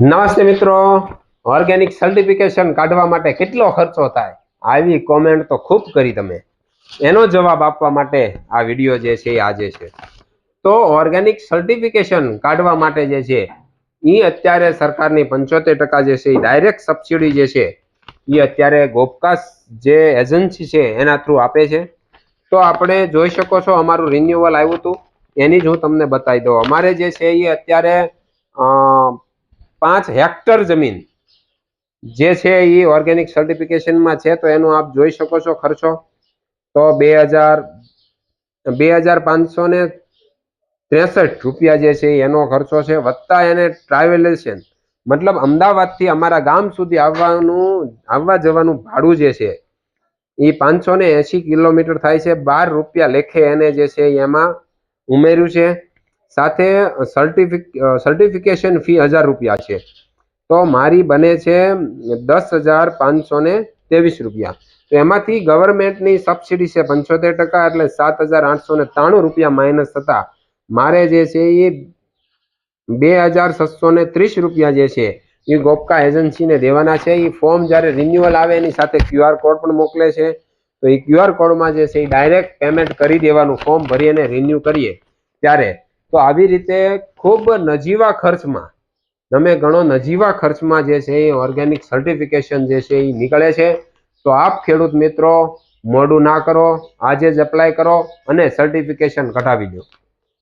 નમસ્તે મિત્રો. Organic certification કાઢવા માટે કેટલો ખર્ચો થાય? આવી કોમેન્ટ તો ખૂબ કરી તમે. એનો જવાબ આપવા માટે આ વીડિયો જે છે એ આજે છે. તો ઓર્ગેનિક સર્ટિફિકેશન કાઢવા માટે જે છે એ અત્યારે સરકારની પંચોતેર ટકા જે છે એ ડાયરેક્ટ સબસિડી જે છે એ અત્યારે ગોપકાસ જે એજન્સી છે એના થ્રુ આપે છે. તો આપણે જોઈ શકો છો અમારું રિન્યુઅલ આવ્યું હતું. એની જ હું તમને બતાવી દઉં. અમારે જે છે એ અત્યારે પાંચ હેક્ટર જમીન જે છે એ ઓર્ગેનિક સર્ટિફિકેશનમાં છે, તો એનો આપ જોઈ શકો છો ખર્ચો. તો બે હજાર બે હજાર પાંચસો ત્રેસઠ રૂપિયા જે છે એનો ખર્ચો છે, વત્તા એને ટ્રાવેલેશન મતલબ અમદાવાદથી અમારા ગામ સુધી આવવાનું, આવવા જવાનું ભાડું જે છે, એ પાંચસો એંશી કિલોમીટર થાય છે. બાર રૂપિયા લેખે એને જે છે એમાં ઉમેર્યું છે. સાથે સર્ટિફિક સર્ટિફિકેશન ફી હજાર રૂપિયા છે. તો મારી બને છે દસ હજાર પાંચસો ને ત્રેવીસ રૂપિયા. તો એમાંથી ગવર્મેન્ટની સબસિડી છે પંચોતેર ટકા એટલે સાત હજાર આઠસો ને ત્રાણું રૂપિયા માઇનસ થતા મારે જે છે એ બે હજાર છસો ને ત્રીસ રૂપિયા જે છે એ ગોપકા એજન્સીને દેવાના છે. એ ફોર્મ જ્યારે રિન્યુઅલ આવે એની સાથે ક્યુઆર કોડ પણ મોકલે છે. તો એ ક્યુઆર કોડમાં જે છે એ ડાયરેક્ટ પેમેન્ટ કરી દેવાનું. ફોર્મ ભરી અને રિન્યુ કરીએ. ત્યારે તો આવી રીતે ખૂબ નજીવા ખર્ચમાં, તમે ઘણો નજીવા ખર્ચમાં જે છે એ ઓર્ગેનિક સર્ટિફિકેશન જે છે એ નીકળે છે. તો આપ ખેડૂત મિત્રો મોડું ના કરો, આજે જ એપ્લાય કરો અને સર્ટિફિકેશન કઢાવી દો.